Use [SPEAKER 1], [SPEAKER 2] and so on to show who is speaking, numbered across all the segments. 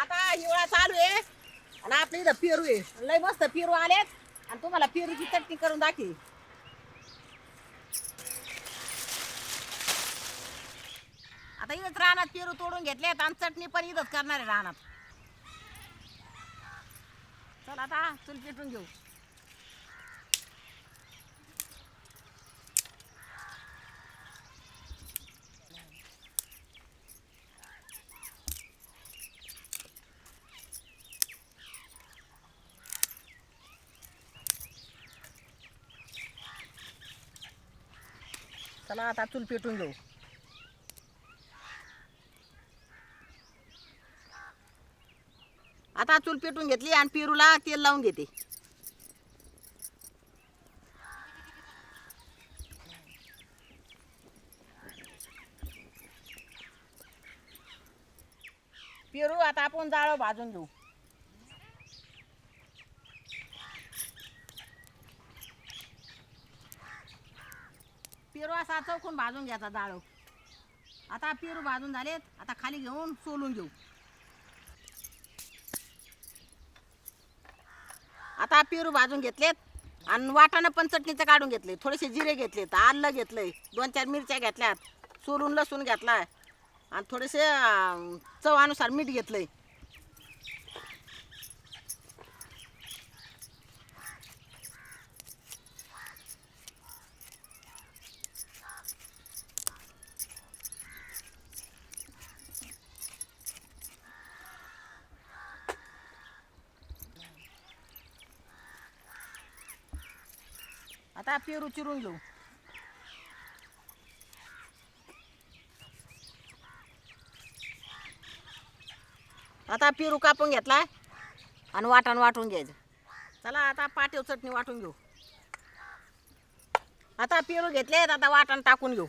[SPEAKER 1] आता हिवाळा चालू आहे. आणि आपल्या इथं पेरू आहे. लय मस्त पेरू आलेत. आणि तुम्हाला पेरूची चटणी करून दाखी आता इथंच रानात पेरू तोडून घेतलेत. आणि चटणी पण इथंच करणार आहे रानात. चल आता चुल पेटून घेऊ. चला आता चूल पेटून घेऊ. आता चूल पेटून घेतली आणि पेरूला तेल लावून घेते. पेरू आता आपण जाळं भाजून घेऊ. पेरू असा चौकून भाजून घ्यायचा डाळ. आता पेरू भाजून झालेत. आता खाली घेऊन सोलून घेऊ. आता पेरू भाजून घेतलेत. आणि वाटाणं पण चटणीचं काढून घेतले. थोडेसे जिरे घेतलेत आलं घेतलंय. दोन चार मिरच्या घेतल्यात. सोलून लसूण घेतलाय. आणि थोडेसे चवानुसार मीठ घेतलंय. आता पेरू चिरून घेऊ. आता पेरू कापून घेतलाय आणि वाटण वाटून घ्यायचं. चला आता पाटीव चटणी वाटून घेऊ. आता पेरू घेतले आता वाटण टाकून घेऊ.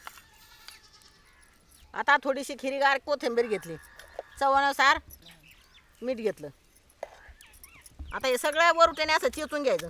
[SPEAKER 1] आता थोडीशी खिरीगार कोथिंबीर घेतली. चवनुसार मीठ घेतलं. आता हे सगळ्या वरुट्याने असं चेचून घ्यायचं.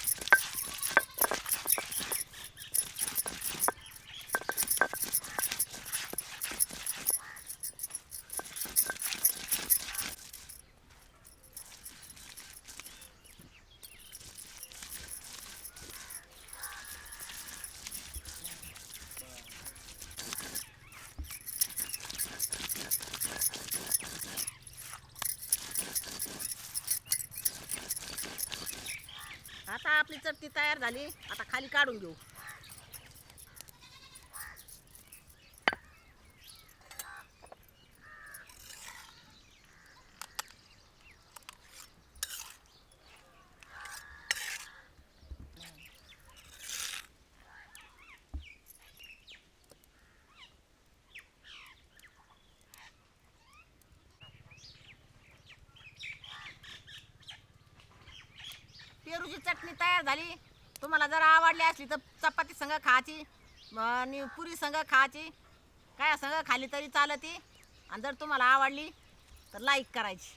[SPEAKER 1] आपली चटणी तयार झाली. आता खाली काढून घेऊ. पेरूची चटणी तयार झाली. तुम्हाला जर आवडली असली तर चपाती संग खायची आणि पुरी संग खायची. काय संग खाली तरी चालती. आणि जर तुम्हाला आवडली तर लाईक करायची.